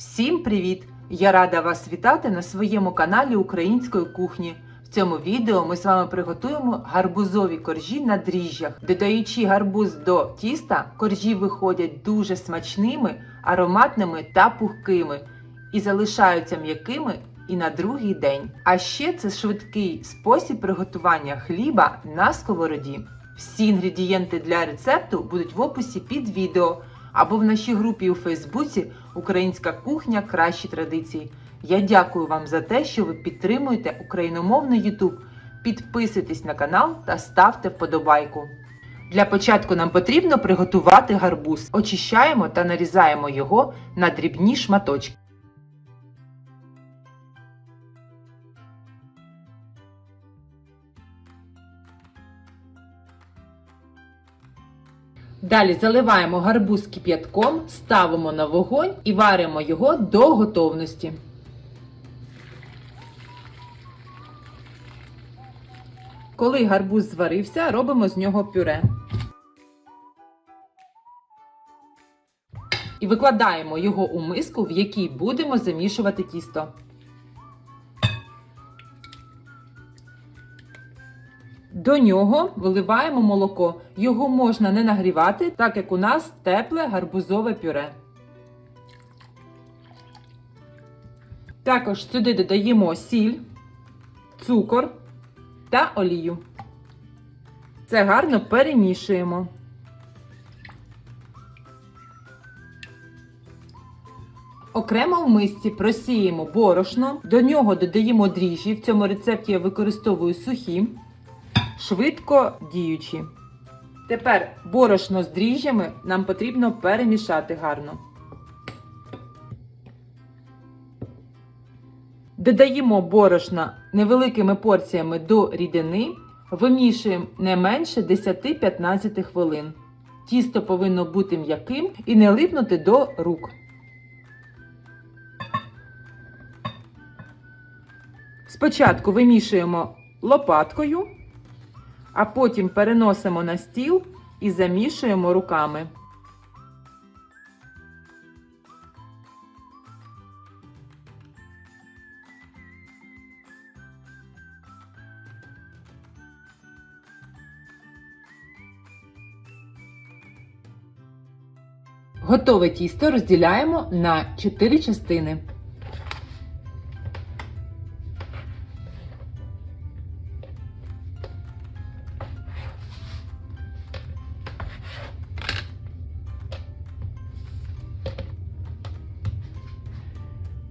Всім привіт! Я рада вас вітати на своєму каналі Української кухні. В цьому відео ми з вами приготуємо гарбузові коржі на дріжджах. Додаючи гарбуз до тіста, коржі виходять дуже смачними, ароматними та пухкими і залишаються м'якими і на другий день. А ще це швидкий спосіб приготування хліба на сковороді. Всі інгредієнти для рецепту будуть в описі під відео або в нашій групі у Фейсбуці Українська кухня кращі традиції. Я дякую вам за те, що ви підтримуєте україномовний YouTube. Підписуйтесь на канал та ставте вподобайку. Для початку нам потрібно приготувати гарбуз. Очищаємо та нарізаємо його на дрібні шматочки. Далі заливаємо гарбуз кип'ятком, ставимо на вогонь і варимо його до готовності. Коли гарбуз зварився, робимо з нього пюре. І викладаємо його у миску, в якій будемо замішувати тісто. До нього виливаємо молоко. Його можна не нагрівати, так як у нас тепле гарбузове пюре. Також сюди додаємо сіль, цукор та олію. Це гарно перемішуємо. Окремо в мисці просіємо борошно, до нього додаємо дріжджі. В цьому рецепті я використовую сухі швидко діючі. Тепер борошно з дріжджами нам потрібно перемішати гарно. Додаємо борошна невеликими порціями до рідини, вимішуємо не менше 10-15 хвилин. Тісто повинно бути м'яким і не липнути до рук. Спочатку вимішуємо лопаткою а потім переносимо на стіл і замішуємо руками. Готове тісто розділяємо на 4 частини.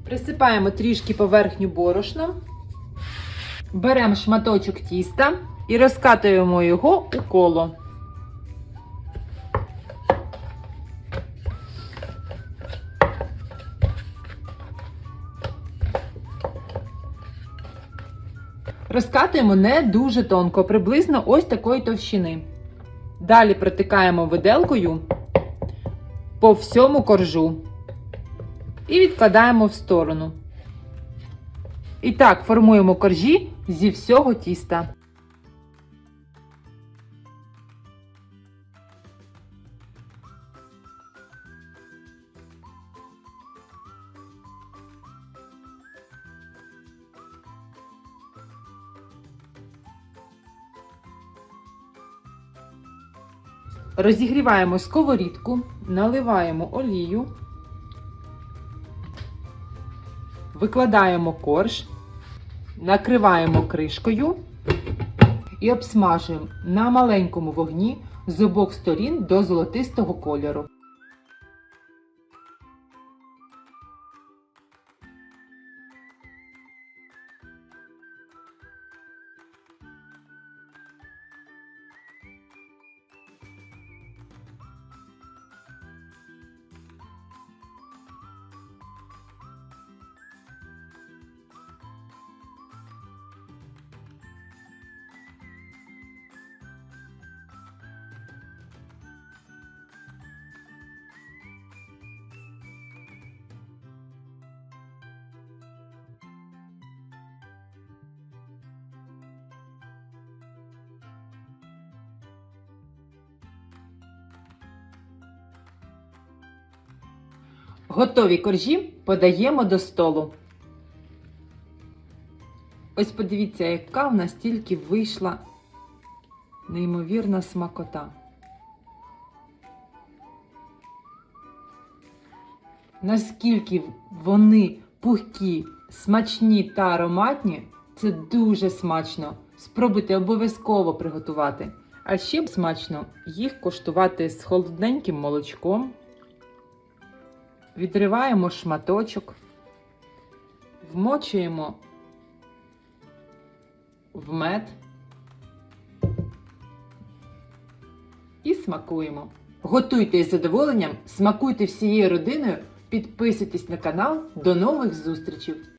Присипаємо трішки поверхню борошном, беремо шматочок тіста і розкатуємо його у коло. Розкатуємо не дуже тонко, приблизно ось такої товщини. Далі протикаємо виделкою по всьому коржу і відкладаємо в сторону. І так формуємо коржі зі всього тіста. Розігріваємо сковорідку, наливаємо олію. Викладаємо корж, накриваємо кришкою і обсмажуємо на маленькому вогні з обох сторін до золотистого кольору. Готові коржі Подаємо до столу. Ось подивіться, яка в нас тільки вийшла неймовірна смакота. Наскільки вони пухкі, смачні та ароматні, це дуже смачно. Спробуйте обов'язково приготувати. А ще смачно їх коштувати з холодненьким молочком. Відриваємо шматочок, вмочуємо в мед і смакуємо. Готуйте із задоволенням, смакуйте всією родиною, підписуйтесь на канал. До нових зустрічей!